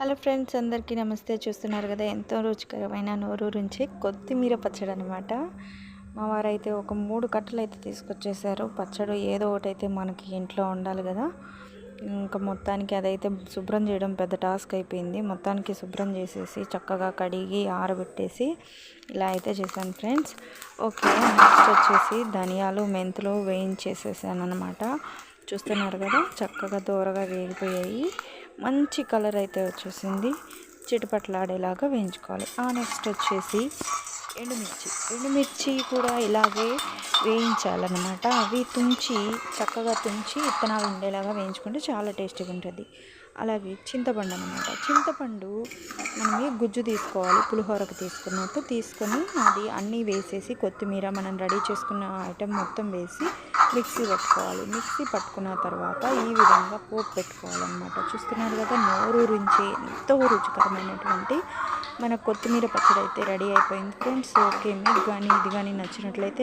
Hello friends అందరికీ నమస్తే. చూస్తున్నారు కదా ఎంతో రుచికరమైన నోరూరించి కొత్తిమీర పచ్చడి అనమాట మా వారైతే ఒక మూడు కట్టలు అయితే తీసుకొచ్చేసారు. పచ్చడి ఏదో ఒకటి అయితే మనకి ఇంట్లో ఉండాలి కదా. ఇంకా మొత్తానికి అదైతే శుభ్రం చేయడం పెద్ద టాస్క్ అయిపోయింది. మొత్తానికి శుభ్రం చేసేసి చక్కగా కడిగి ఆరబెట్టేసి ఇలా అయితే చేశాను ఫ్రెండ్స్. ఓకే నెక్స్ట్ వచ్చేసి ధనియాలు మెంతులు వేయించేసేసాను అనమాట చూస్తున్నారు కదా చక్కగా దూరగా వేగిపోయాయి. మంచి కలర్ అయితే వచ్చేసింది. చిటపట్లాడేలాగా వేయించుకోవాలి. ఆ నెక్స్ట్ వచ్చేసి ఎండుమిర్చి. ఎండుమిర్చి కూడా ఇలాగే వేయించాలన్నమాట. అవి తుంచి చక్కగా తుంచి విత్తనాలు ఉండేలాగా వేయించుకుంటే చాలా టేస్టీగా ఉంటుంది. అలాగే చింతపండు అనమాట చింతపండు మనం గుజ్జు తీసుకోవాలి పులిహోరకు తీసుకున్నట్టు. తీసుకొని అది అన్నీ వేసేసి కొత్తిమీర మనం రెడీ చేసుకున్న ఐటెం మొత్తం వేసి మిక్సీ పట్టుకోవాలి. మిక్సీ పట్టుకున్న తర్వాత ఈ విధంగా పోపు పెట్టుకోవాలన్నమాట. చూస్తున్నారు కదా నోరు నోరూరించి ఎంతో రుచికరమైనటువంటి మన కొత్తిమీర పచ్చడి అయితే రెడీ అయిపోయింది. ఫ్రెండ్స్ ఓకే మీకు కానీ ఇది కానీ నచ్చినట్లయితే